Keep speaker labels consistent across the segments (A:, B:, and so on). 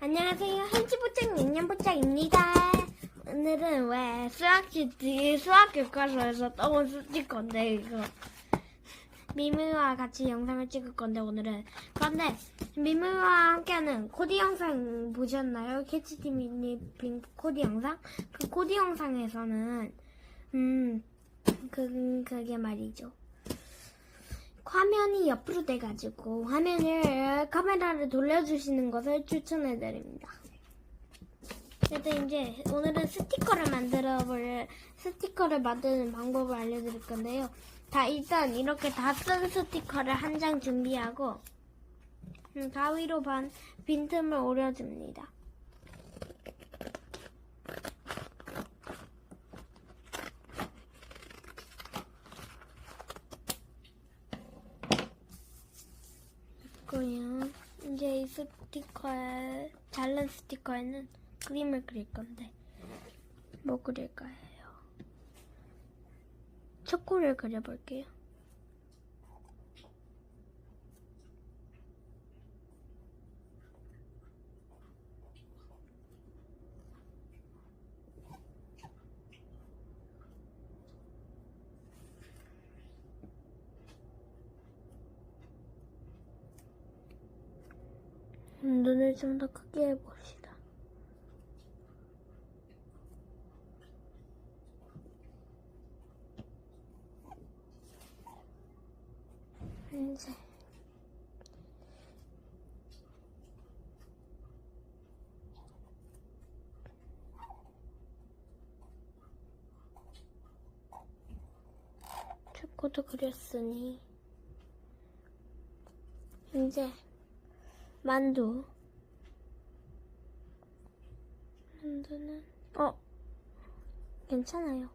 A: 안녕하세요. 한치보짝 양념보짝입니다. 오늘은 왜 수학시티 수학 교과서에서 떠온 스티커인데 이거 미미와 같이 영상을 찍을 건데 오늘은 그런데 미미와 함께하는 코디 영상 보셨나요? 캐치티미니 빙 코디 영상? 그 코디 영상에서는 음 그 그게 말이죠. 화면이 옆으로 돼가지고 화면을 카메라를 돌려주시는 것을 추천해드립니다. 그래서 이제 오늘은 스티커를 만들어 볼 스티커를 만드는 방법을 알려드릴 건데요. 다 일단 이렇게 다 쓴 스티커를 한 장 준비하고 음, 가위로 반 빈틈을 오려줍니다. 고요. 이제 이 스티커에 잘른 스티커에는 그림을 그릴 건데 뭐 그릴까요? 초코를 그려볼게요. 눈을 좀 더 크게 해봅시다. 이제 초코도 그렸으니 이제 만두. 만두는? 어. 괜찮아요.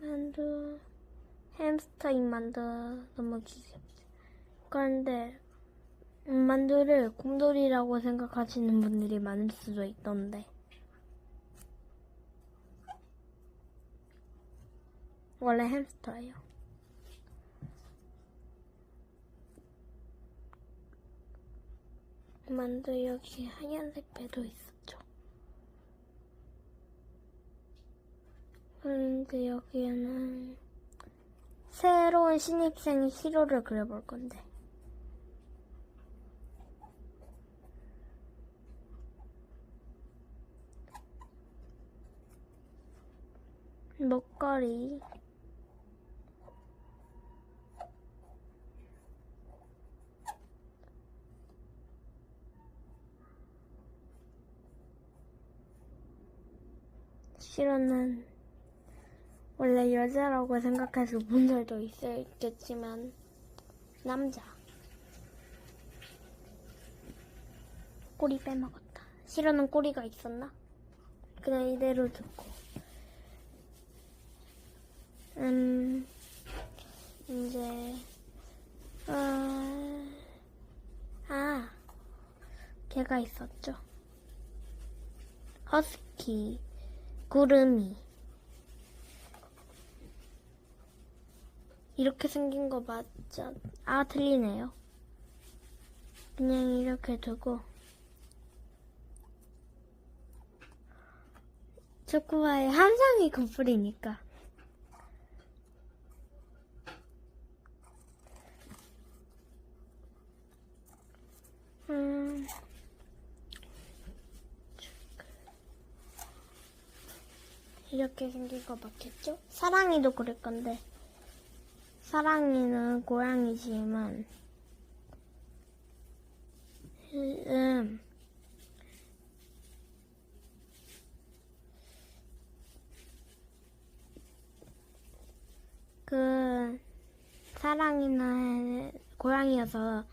A: 만두. 햄스터 입 만두 너무 귀엽지. 그런데 만두를 곰돌이라고 생각하시는 분들이 많을 수도 있던데. 원래 햄스터예요 만두 여기 하얀색 배도 있었죠. 그런데 여기에는 새로운 신입생 히로를 그려볼 건데. 목걸이 실은 원래 여자라고 생각해서 분들도 있겠지만 남자. 꼬리 빼먹었다. 실은 꼬리가 있었나? 그냥 이대로 듣고. 음 이제 아, 아 걔가 있었죠. 허스키 구름이 이렇게 생긴 거 맞죠? 아 틀리네요. 그냥 이렇게 두고 초코바의 함상이 커플이니까 음 이렇게 생긴 거 맞겠죠? 사랑이도 그럴 건데 사랑이는 고양이지만 음, 그 사랑이는 고양이여서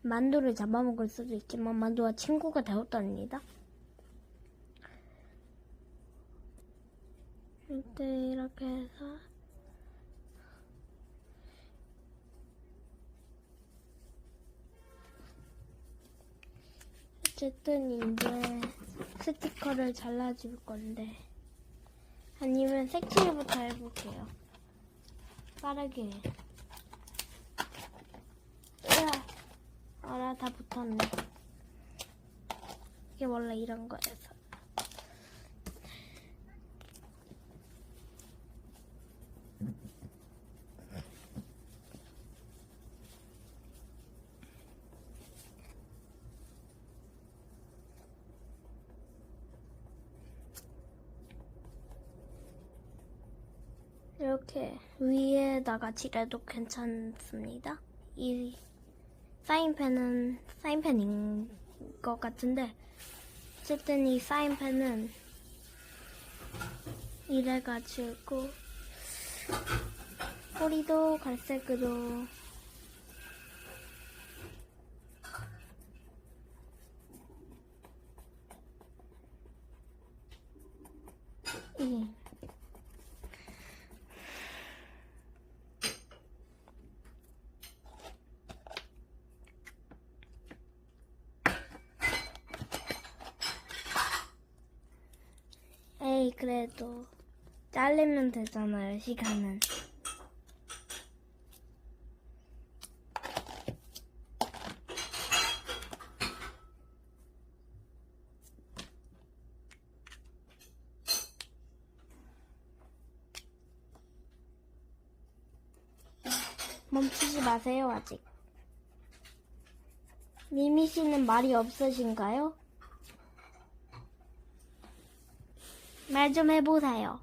A: 만두를 잡아먹을 수도 있지만 만두와 친구가 되었답니다. 이때 이렇게 해서 어쨌든 이제 스티커를 잘라줄 건데 아니면 색칠부터 해볼게요. 빠르게. 으아. 어라 다 붙었네. 이게 원래 이런 거여서. 이렇게 위에다가 칠해도 괜찮습니다. 이 사인펜은 사인펜인 것 같은데 어쨌든 이 사인펜은 이래가지고 꼬리도 갈색으로 이 그래도 잘리면 되잖아요 시간은 멈추지 마세요 아직 미미 씨는 말이 없으신가요? 말 좀 해보세요.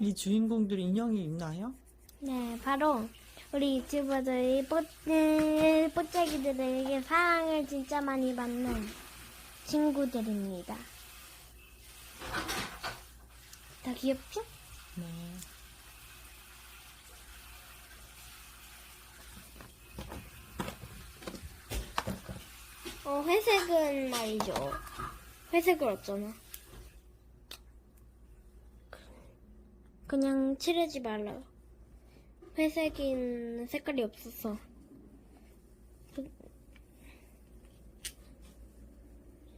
B: 이 주인공들 인형이 있나요?
A: 네, 바로 우리 유튜버들이 뽀, 음, 뽀짝이들에게 사랑을 진짜 많이 받는 친구들입니다. 다 귀엽죠?
B: 네.
A: 어, 회색은 말이죠. 회색을 어쩌나. 그냥 칠하지 말라요. 회색인 색깔이 없어서. 그-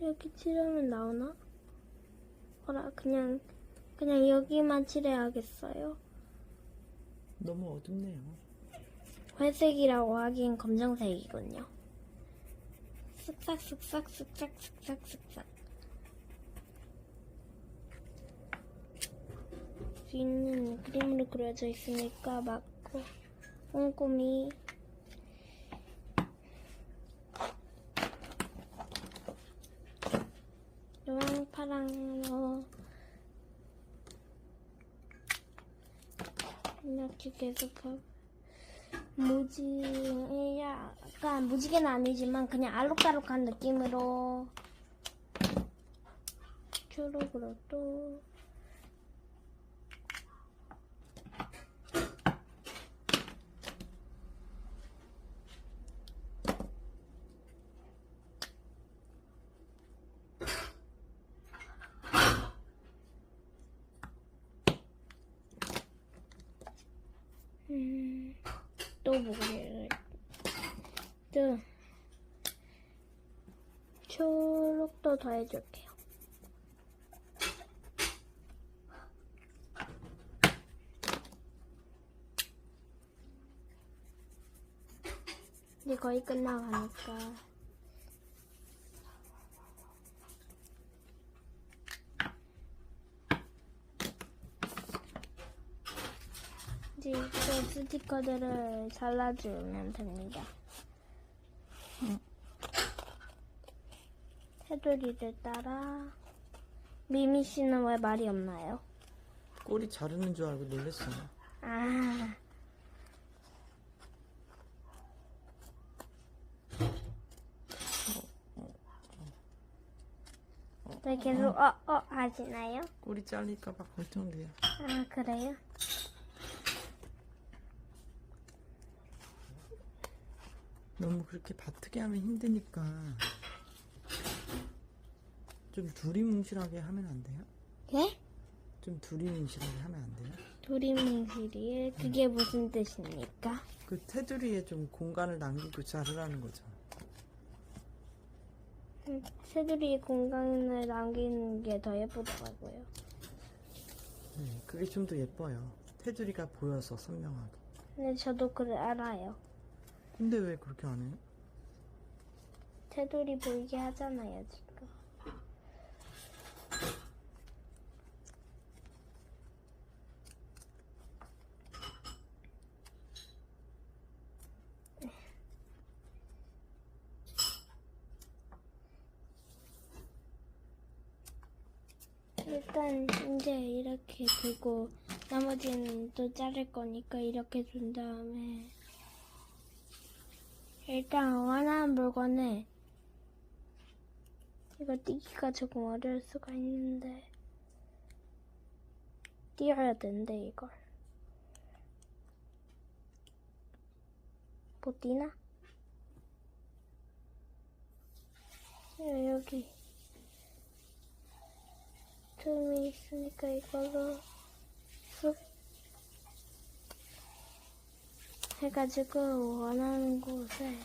A: 이렇게 칠하면 나오나? 어라, 그냥, 그냥 여기만 칠해야겠어요.
B: 너무 어둡네요.
A: 회색이라고 하기엔 검정색이군요. 쓱싹 쓱싹 쓱싹 쓱싹 쓱싹. 뒤는 그림으로 그려져 있으니까 맞고 꼼꼼히 노랑 파랑으로 이렇게 계속하고 무지 약간 무지개는 아니지만 그냥 알록달록한 느낌으로. 초록으로 또 음, 또 초록도 더해줄게요. 이제 거의 끝나가니까 이제 그 스티커들을 잘라주면 됩니다. 테두리를 따라 미미 씨는 왜 말이 없나요?
B: 꼬리 자르는 줄 알고 놀랐어요.
A: 아. 네, 계속 어, 어 하시나요?
B: 꼬리 잘릴까봐 걱정돼요.
A: 아, 그래요?
B: 너무 그렇게 바트게 하면 힘드니까 좀 두리뭉실하게 하면 안 돼요?
A: 예?
B: 좀 두리뭉실하게 하면 안 돼요?
A: 도리뭉실이 그게 무슨 뜻입니까?
B: 그 테두리에 좀 공간을 남기고 자르라는 거죠.
A: 음, 새들이 공간을 남기는 게 더 예쁘더라고요.
B: 네, 그게 좀 더 예뻐요. 테두리가 보여서 선명하게.
A: 근데 저도 그래 알아요.
B: 근데 왜 그렇게 안 해?
A: 테두리 보이게 하잖아요, 지금. 일단 이제 이렇게 두고 나머지는 또 자를 거니까 이렇게 둔 다음에 일단 원하는 물건을 이거 띄기가 조금 어려울 수가 있는데 띄어야 된대 이걸 못 띄나? 야, 여기 틈이 있으니까 이걸로 쑥 해가지고 원하는 곳에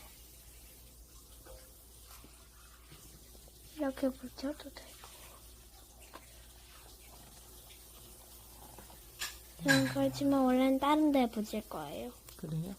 A: 이렇게 붙여도 되고 저는 그렇지만 원래는 다른 데 붙일 거예요
B: 그래요?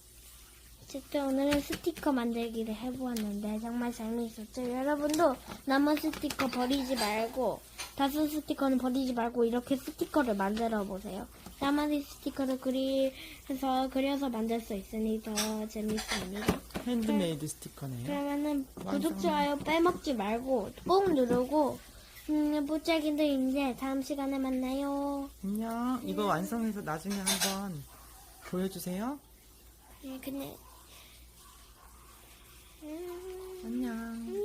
A: 어쨌든 오늘은 스티커 만들기를 해보았는데 정말 재미있었죠 여러분도 남은 스티커 버리지 말고 다른 스티커는 버리지 말고 이렇게 스티커를 만들어 보세요 나만의 스티커를 그리해서 그려서 만들 수 있으니 더 재밌습니다
B: 핸드메이드 스티커네요.
A: 그러면은 구독. 좋아요 빼먹지 말고 꼭 누르고 음, 이제 다음 시간에 만나요.
B: 안녕. 이거 완성해서 나중에 한번 보여주세요.
A: 네, 근데. 안녕.